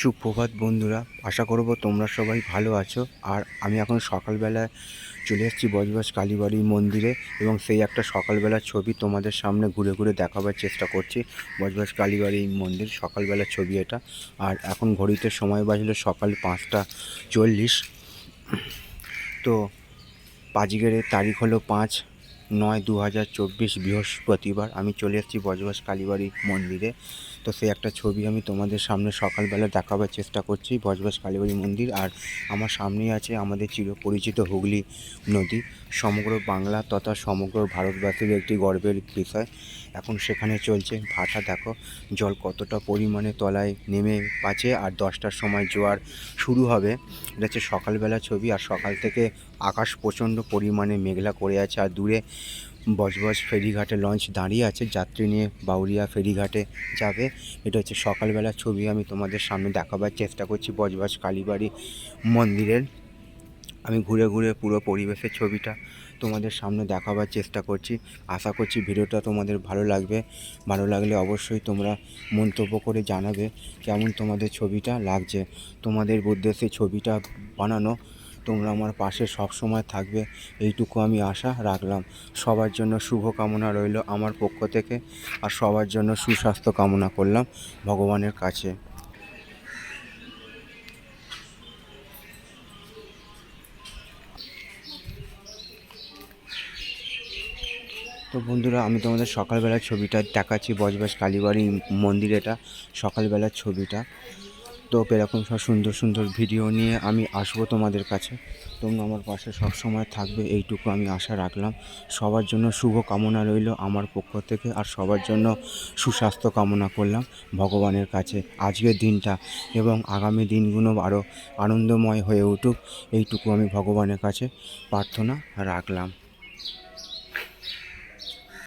সুপ্রভাত বন্ধুরা, আশা করব তোমরা সবাই ভালো আছো। আর আমি এখন সকালবেলা চলে এসেছি বজবজ কালীবাড়ি মন্দিরে এবং সেই একটা সকালবেলার ছবি তোমাদের সামনে ঘুরে ঘুরে দেখাবার চেষ্টা করছি বজবাস কালীবাড়ি মন্দির, সকালবেলার ছবি এটা। আর এখন ঘড়িতে সময় বাজলো সকাল পাঁচটা চল্লিশ। তো আজকের তারিখ হলো পাঁচ নয় দু হাজার চব্বিশ বৃহস্পতিবার আমি চলে এসেছি বজবাস কালীবাড়ি মন্দিরে। তো সেই একটা ছবি আমি তোমাদের সামনে সকালবেলা দেখাবার চেষ্টা করছি বজবাস কালীবাড়ি মন্দির। আর আমার সামনেই আছে আমাদের চির পরিচিত হুগলি নদী। সমগ্র বাংলা তথা সমগ্র ভারতবাসীর একটি গর্বের বিষয়। এখন সেখানে চলছে। ভাটা দেখো, জল কতটা পরিমাণে তলায় নেমে পাচ্ছে আর দশটার সময় জোয়ার শুরু হবে। এটা হচ্ছে সকালবেলা ছবি আর সকাল থেকে আকাশ প্রচণ্ড পরিমাণে মেঘলা করে আছে আর দূরে বজবজ ফেরিঘাটে লঞ্চ দাঁড়িয়ে আছে। যাত্রী নিয়ে বাউরিয়া ফেরিঘাটে যাবে। এটা হচ্ছে সকালবেলার ছবি, আমি তোমাদের সামনে দেখাবার চেষ্টা করছি বজবজ কালীবাড়ি মন্দিরের। আমি ঘুরে ঘুরে পুরো পরিবেশের ছবিটা তোমাদের সামনে দেখাবার চেষ্টা করছি। আশা করছি ভিডিওটা তোমাদের ভালো লাগবে। ভালো লাগলে অবশ্যই তোমরা মন্তব্য করে জানাবে কেমন তোমাদের ছবিটা লাগছে। তোমাদের উদ্দেশ্যে ছবিটা বানানো তোমরা আমার পাশে সব সময় থাকবে। এইটুকু আমি আশা রাখলাম। সবার জন্য শুভ কামনা রইল আমার পক্ষ থেকে। আর সবার জন্য সুস্বাস্থ্য কামনা করলাম ভগবানের কাছে। তো বন্ধুরা, আমি তোমাদের সকালবেলার ছবিটা দেখাচ্ছি। বজবাস কালীবাড়ি মন্দির এটা, সকালবেলার ছবিটা। তো এরকম সব সুন্দর সুন্দর ভিডিও নিয়ে আমি আসব তোমাদের কাছে। তোমরা আমার পাশে সব সময় থাকবে, এইটুকু আমি আশা রাখলাম। সবার জন্য শুভ কামনা রইল আমার পক্ষ থেকে আর সবার জন্য সুস্বাস্থ্য কামনা করলাম ভগবানের কাছে। আজকের দিনটা এবং আগামী দিনগুলো আরও আনন্দময় হয়ে উঠুক, এইটুকু আমি ভগবানের কাছে প্রার্থনা রাখলাম।